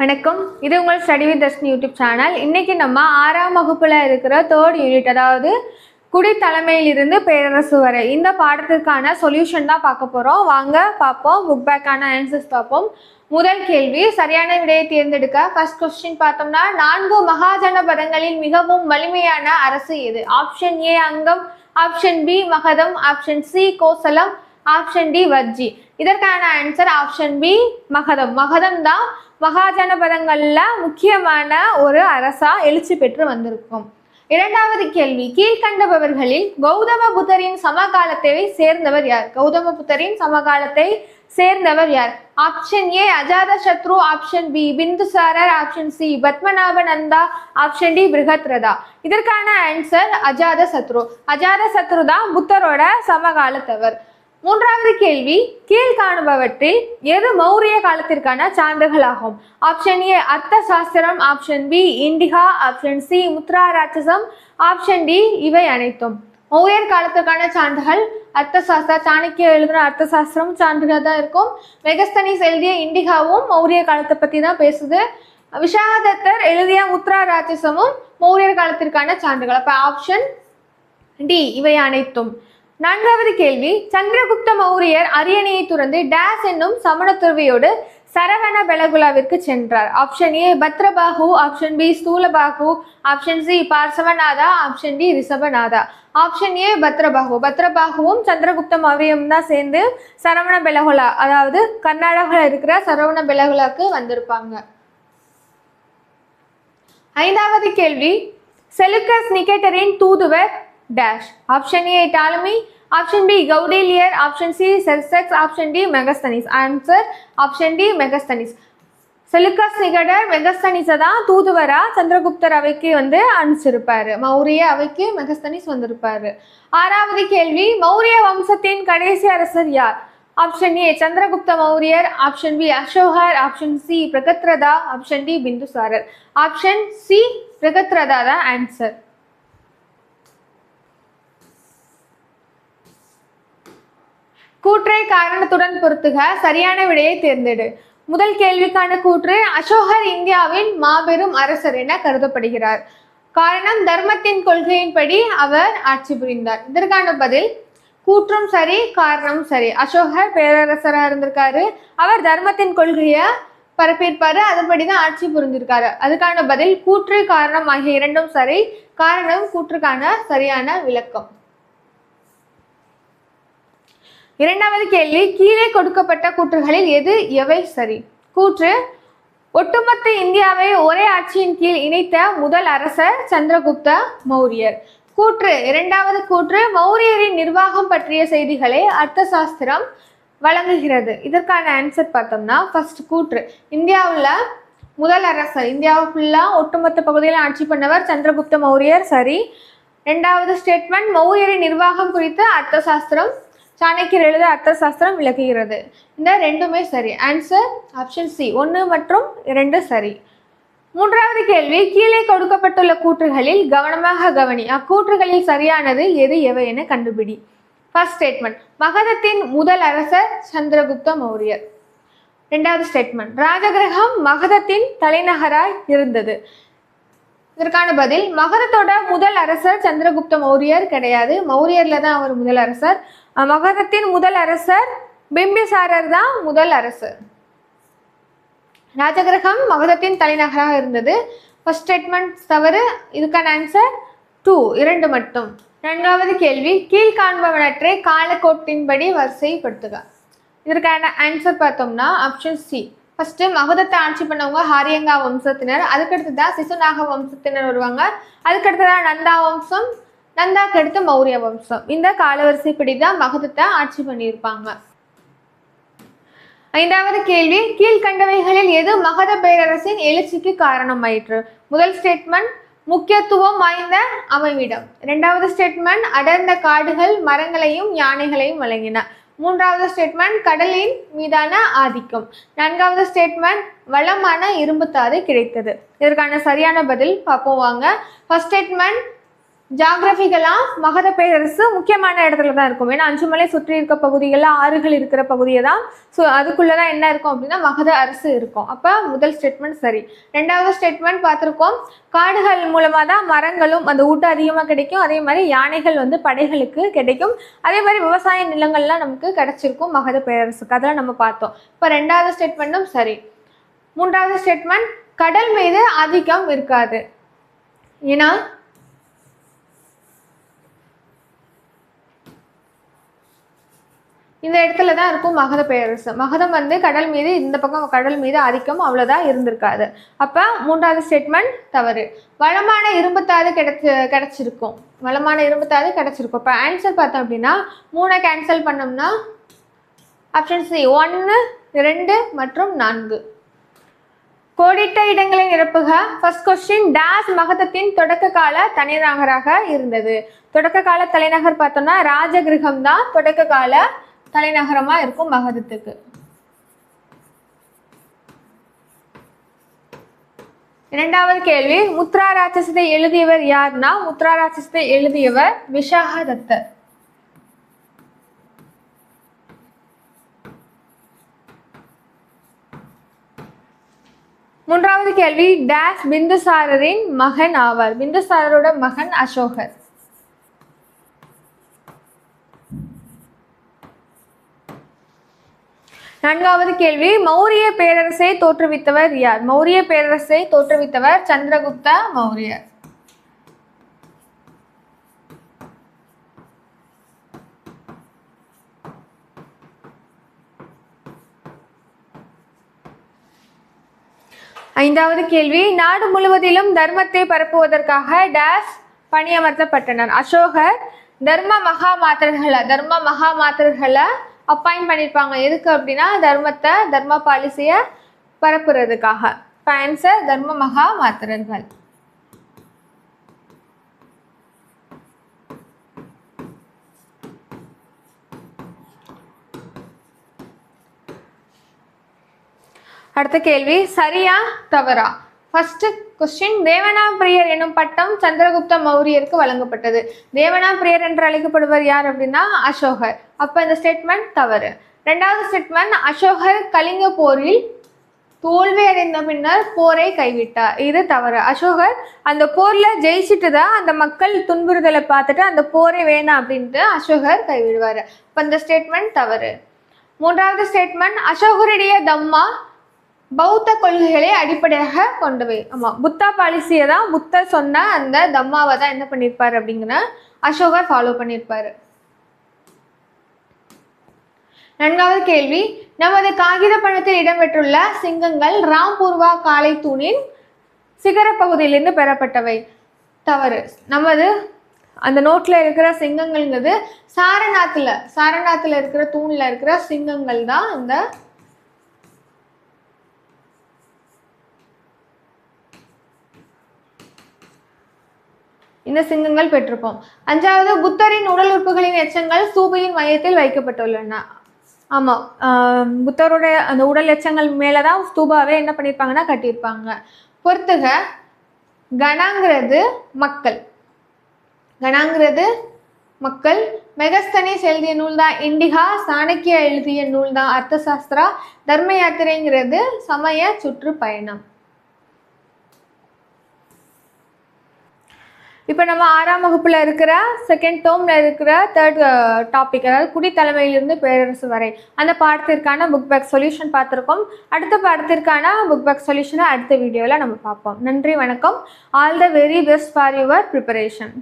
வணக்கம். இது உங்கள் study with Dharshini YouTube channel. இன்றைக்கி நம்ம ஆறாம் வகுப்பில் இருக்கிற தேர்ட் யூனிட் அதாவது குடித்தலைமையிலிருந்து பேரரசு வரை இந்த பாடத்திற்கான சொல்யூஷன் தான் பார்க்க போகிறோம் வாங்க பார்ப்போம். புக் பேக்கான ஆன்சர்ஸ் பார்ப்போம். முதல் கேள்வி சரியான விடையை தேர்ந்தெடுக்க ஃபர்ஸ்ட் கொஸ்டின் பார்த்தோம்னா நான்கு மகாஜன பதங்களில் மிகவும் வலிமையான அரசு எது? Option A Angam. Option B Magadham. Option C Kosalam. Option D Vajji. இதற்கான answer option B Magadham. Magadham தான் மகாஜனபதங்களில் முக்கியமான ஒரு அரசா எழுச்சி பெற்று வந்திருக்கும். இரண்டாவது கேள்வி கீழ்கண்டபவர்களில் கௌதம புத்தரின் சமகாலத்தை சேர்ந்தவர் யார்? கௌதம புத்தரின் சமகாலத்தை சேர்ந்தவர் யார்? Option A Ajatashatru. Option B Bindusarar. Option C Padmanabha Nanda option D Brihadratha. இதற்கான ஆன்சர் அஜாத சத்ரு. அஜாத சத்ரு தான் புத்தரோட சமகாலத்தவர். மூன்றாவது கேள்வி கீழ்காணுபவற்றில் எது மௌரிய காலத்திற்கான சான்றுகளாகும்? Option A Arthashastra. Option B Indica. Option C Mudrarakshasa. Option D இவை அனைத்தும். மௌரியர் காலத்திற்கான சான்றுகள் அர்த்த சாஸ்திரம் சாணக்கிய எழுதின அர்த்த சாஸ்திரம் சான்றுகள் தான் இருக்கும். மெகஸ்தனிஸ் எழுதிய இண்டிகாவும் மௌரிய காலத்தை பத்தி தான் பேசுது. விஷாதத்தர் எழுதிய முத்ரா ராட்சசமும் மௌரியர் காலத்திற்கான சான்றுகள். அப்ப ஆப்ஷன் டி இவை அனைத்தும். நான்காவது கேள்வி சந்திரகுப்த மௌரியர் அரியணையை துறந்து டேஸ் என்னும் சமண துறவியோடு சரவண பெலகுலாவிற்கு சென்றார். Option A Bhadrabahu. Option B Sthulabahu. Option C Parshvanatha. Option D Rishabhanatha. Option A Bhadrabahu. பத்ரபாகுவும் Chandragupta Mauryam தான் சேர்ந்து சரவண பெலகுலா அதாவது கர்நாடகாவில் இருக்கிற சரவண பெலகுலாக்கு வந்திருப்பாங்க. ஐந்தாவது கேள்வி செலுக்கஸ் நிகேட்டரின் தூதுவர் dash option A Ptolemy option B Kautilyar option C செல்செக்ஸ் option D Megasthenes answer option D Megasthenes Seleucus Nicator மெகஸ்தனிஸை தான் தூதுவரா சந்திரகுப்தர் அவைக்கு வந்து அனுப்பிச்சிருப்பாரு. மௌரிய அவைக்கு மெகஸ்தனிஸ் வந்திருப்பாரு. ஆறாவது கேள்வி மௌரிய வம்சத்தின் கடைசி அரசர் யார்? Option A Chandragupta Mauryar. Option B Ashokar. Option C Brihadratha. Option D Bindusarar. Option C Brihadratha தான் ஆன்சர் கூற்றை காரணத்துடன் பொருத்துக சரியான விடையை தேர்ந்தெடு. முதல் கேள்விக்கான கூற்று அசோகர் இந்தியாவின் மாபெரும் அரசர் என கருதப்படுகிறார். காரணம் தர்மத்தின் கொள்கையின்படி அவர் ஆட்சி புரிந்தார். இதற்கான பதில் கூற்றும் சரி காரணமும் சரி. அசோகர் பேரரசராக இருந்திருக்காரு. அவர் தர்மத்தின் கொள்கையை பரப்பியிருப்பாரு. அதன்படி தான் ஆட்சி புரிஞ்சிருக்காரு அதுக்கான பதில் கூற்று காரணம் ஆகிய இரண்டும் சரி காரணம் கூற்றுக்கான சரியான விளக்கம். இரண்டாவது கேள்வி கீழே கொடுக்கப்பட்ட கூற்றுகளில் எது எவை சரி? கூற்று ஒட்டுமொத்த இந்தியாவை ஒரே ஆட்சியின் கீழ் இணைத்த முதல் அரசர் சந்திரகுப்த மௌரியர். கூற்று இரண்டாவது கூற்று மௌரியரின் நிர்வாகம் பற்றிய செய்திகளை அர்த்த சாஸ்திரம் வழங்குகிறது. இதற்கான ஆன்சர் பார்த்தோம்னா ஃபர்ஸ்ட் கூற்று இந்தியாவில் முதல் அரசர் இந்தியாவை ஃபுல்லாக ஒட்டுமொத்த பகுதியில் ஆட்சி பண்ணவர் சந்திரகுப்த மௌரியர் சரி. ரெண்டாவது ஸ்டேட்மெண்ட் மௌரியரின் நிர்வாகம் குறித்து அர்த்த சாஸ்திரம் சாணக்கியர் எழுத அர்த்த சாஸ்திரம் விளக்குகிறது. இந்த ரெண்டுமே சரி. ஆன்சர் ஆப்ஷன் சி ஒன்று மற்றும் இரண்டு சரி. மூன்றாவது கேள்வி கீழே கொடுக்கப்பட்டுள்ள கூற்றுகளில் கவனமாக கவனி. அக்கூற்றுகளில் சரியானது எது எவை என கண்டுபிடி. ஃபர்ஸ்ட் ஸ்டேட்மெண்ட் மகதத்தின் முதல் அரசர் சந்திரகுப்த மௌரியர். ரெண்டாவது ஸ்டேட்மெண்ட் ராஜகிரகம் மகதத்தின் தலைநகராய் இருந்தது. இதற்கான பதில் மகதத்தோட முதல் அரசர் சந்திரகுப்த மௌரியர் கிடையாது. மௌரியர்ல தான் அவர் முதல் அரசர். மகதத்தின் முதல் அரசர் பிம்பிசாரர் தான் முதல் அரசர். ராஜகிரகம் மகதத்தின் தலைநகராக இருந்தது. ஃபர்ஸ்ட் ஸ்டேட்மெண்ட் தவறு இதுக்கான ஆன்சர் டூ இரண்டு மட்டும். நான்காவது கேள்வி கீழ்காண்பவனற்றை காலக்கோட்டின்படி வரிசைப்படுத்துக. இதற்கான ஆன்சர் பார்த்தோம்னா ஆப்ஷன் சி ஃபஸ்ட்டு மகதத்தை ஆட்சி பண்ணவங்க ஹாரியங்கா வம்சத்தினர். அதுக்கடுத்து தான் சிசுநாக வம்சத்தினர் வருவாங்க. அதுக்கடுத்து தான் நந்தா வம்சம் நந்தாக்கு அடுத்து மௌரிய வம்சம். இந்த காலவரிசைப்படி தான் மகதத்தை ஆட்சி பண்ணியிருப்பாங்க. ஐந்தாவது கேள்வி கீழ்கண்டவைகளில் எது மகத பேரரசின் எழுச்சிக்கு காரணமாயிற்று? முதல் ஸ்டேட்மெண்ட் முக்கியத்துவம் வாய்ந்த அமைவிடம். இரண்டாவது ஸ்டேட்மெண்ட் அடர்ந்த காடுகள் மரங்களையும் யானைகளையும் வழங்கின. மூன்றாவது ஸ்டேட்மெண்ட் கடலின் மீதான ஆதிக்கம். நான்காவது ஸ்டேட்மெண்ட் வளமான இரும்புத்தாது கிடைத்தது. இதற்கான சரியான பதில் பார்ப்போம் வாங்க. ஃபர்ஸ்ட் ஸ்டேட்மெண்ட் ஜாகிரபிகளா மகத பேரரசு முக்கியமான இடத்துல தான் இருக்கும். ஏன்னா அஞ்சுமலை சுற்றி இருக்க பகுதிகளில் ஆறுகள் இருக்கிற பகுதியை தான். ஸோ அதுக்குள்ளே தான் என்ன இருக்கும் அப்படின்னா மகத அரசு இருக்கும். அப்போ முதல் ஸ்டேட்மெண்ட் சரி. ரெண்டாவது ஸ்டேட்மெண்ட் பார்த்துருக்கோம். காடுகள் மூலமாக தான் மரங்களும் அந்த ஊட்டம் அதிகமாக கிடைக்கும். அதே மாதிரி யானைகள் வந்து படைகளுக்கு கிடைக்கும். அதே மாதிரி விவசாய நிலங்கள்லாம் நமக்கு கிடைச்சிருக்கும் மகத பேரரசுக்கு. அதெல்லாம் நம்ம பார்த்தோம். இப்போ ரெண்டாவது ஸ்டேட்மெண்ட்டும் சரி. மூன்றாவது ஸ்டேட்மெண்ட் கடல் மீது ஆதிக்கம் இருக்காது. ஏன்னா இந்த இடத்துல தான் இருக்கும் மகத பேரரசு. மகதம் வந்து கடல் மீது இந்த பக்கம் கடல் மீது ஆதிக்கம் அவ்வளோதான் இருந்திருக்காது. அப்போ மூன்றாவது ஸ்டேட்மெண்ட் தவறு. வளமான இரும்புத்தாது கிடைச்சி கிடச்சிருக்கும். வளமான இரும்புத்தாது கிடச்சிருக்கும். இப்போ ஆன்சர் பார்த்தோம் அப்படின்னா மூணை கேன்சல் பண்ணோம்னா ஆப்ஷன் சி ஒன்று ரெண்டு மற்றும் நான்கு. கோடிட்ட இடங்களை நிரப்புக. ஃபர்ஸ்ட் கொஸ்டின் டேஸ் மகதத்தின் தொடக்க கால தலைநகராக இருந்தது. தொடக்க கால தலைநகர் பார்த்தோம்னா ராஜகிருகம் தான் தொடக்க கால தலைநகரமா இருக்கும் மகதத்துக்கு. இரண்டாவது கேள்வி முத்ரா ராட்சசத்தை எழுதியவர் யார்னா முத்ரா ராட்சசத்தை எழுதியவர் விஷாகதத்தர் மூன்றாவது கேள்வி டேஸ் பிந்துசாரரின் மகன் ஆவார். பிந்துசாரரோட மகன் அசோகர். நான்காவது கேள்வி மௌரிய பேரரசை தோற்றுவித்தவர் யார்? மௌரிய பேரரசை தோற்றுவித்தவர் சந்திரகுப்த மௌரியர். ஐந்தாவது கேள்வி நாடு முழுவதிலும் தர்மத்தை பரப்புவதற்காக டேஸ் பணியமர்த்தப்பட்டனர். அசோகர் தர்ம மகா மாத்திரர்களை? தர்ம மகா மாத்திரர்களை? அப்பாயிண்ட் பண்ணியிருப்பாங்க எதுக்கு அப்படின்னா தர்மத்தை தர்ம பாலிசியை பரப்புறதுக்காக. இப்போ ஆன்சர் தர்ம மகா மாத்திரர்கள். அடுத்த கேள்வி சரியா தவறா? ஃபர்ஸ்ட் கொஸ்டின் தேவனாம்பிரியர் என்னும் பட்டம் சந்திரகுப்த மௌரியருக்கு வழங்கப்பட்டது. தேவனாபிரியர் என்று அழைக்கப்படுவர் யார் அப்படின்னா அசோகர். அப்போ இந்த ஸ்டேட்மெண்ட் தவறு. ரெண்டாவது ஸ்டேட்மெண்ட் அசோகர் கலிங்க போரில் தோல்வி அடைந்த பின்னர் போரை கைவிட்டார். இது தவறு. அசோகர் அந்த போரில் ஜெயிச்சுட்டு தான் அந்த மக்கள் துன்புறுதலை பார்த்துட்டு அந்த போரே வேணாம் அப்படின்ட்டு அசோகர் கைவிடுவார். இப்போ இந்த ஸ்டேட்மெண்ட் தவறு. மூன்றாவது ஸ்டேட்மெண்ட் அசோகருடைய தம்மா பௌத்த கொள்கைகளை அடிப்படையாக கொண்டவை. ஆமாம் புத்தா பாலிசியை தான் புத்தர் சொன்ன அந்த தம்மாவை தான் என்ன பண்ணியிருப்பார் அப்படிங்கிற அசோகர் ஃபாலோ பண்ணியிருப்பார் நான்காவது கேள்வி நமது காகித பணத்தில் இடம்பெற்றுள்ள சிங்கங்கள் ராம்பூர்வா காலை தூணின் சிகர பகுதியிலிருந்து பெறப்பட்டவை. தவறு. நமது அந்த நோட்டில் இருக்கிற சிங்கங்கள்ங்கிறது சாரநாத்தில் சாரநாத்தில் இருக்கிற தூணில் இருக்கிற சிங்கங்கள் தான் அந்த இந்த சிங்கங்கள் பெற்றிருப்போம். அஞ்சாவது புத்தரின் உடல் உறுப்புகளின் எச்சங்கள் ஸ்தூபியின் மையத்தில் வைக்கப்பட்டுள்ளன. ஆமாம் புத்தருடைய அந்த உடல் எச்சங்கள் மேலே தான் ஸ்தூபாவே என்ன பண்ணியிருப்பாங்கன்னா கட்டியிருப்பாங்க. பொறுத்துக கணாங்கிறது மக்கள். கணாங்கிறது மக்கள். மெகஸ்தனிஸ் எழுதிய நூல் தான் இண்டிகா சாணக்கியா எழுதிய நூல் தான் அர்த்தசாஸ்திரா. தர்ம யாத்திரைங்கிறது சமய சுற்றுப்பயணம். இப்போ நம்ம ஆறாம் வகுப்பில் இருக்கிற செகண்ட் டேர்மில் இருக்கிற தேர்ட் டாபிக் uh, அதாவது குடித்தலைமையிலிருந்து பேரரசு வரை அந்த பாடத்திற்கான புக் பேக் சொல்யூஷன் பார்த்துருக்கோம். அடுத்த பாடத்திற்கான புக் பேக் சொல்யூஷனை அடுத்த வீடியோவில் நம்ம பார்ப்போம். நன்றி வணக்கம். All the very best for your preparation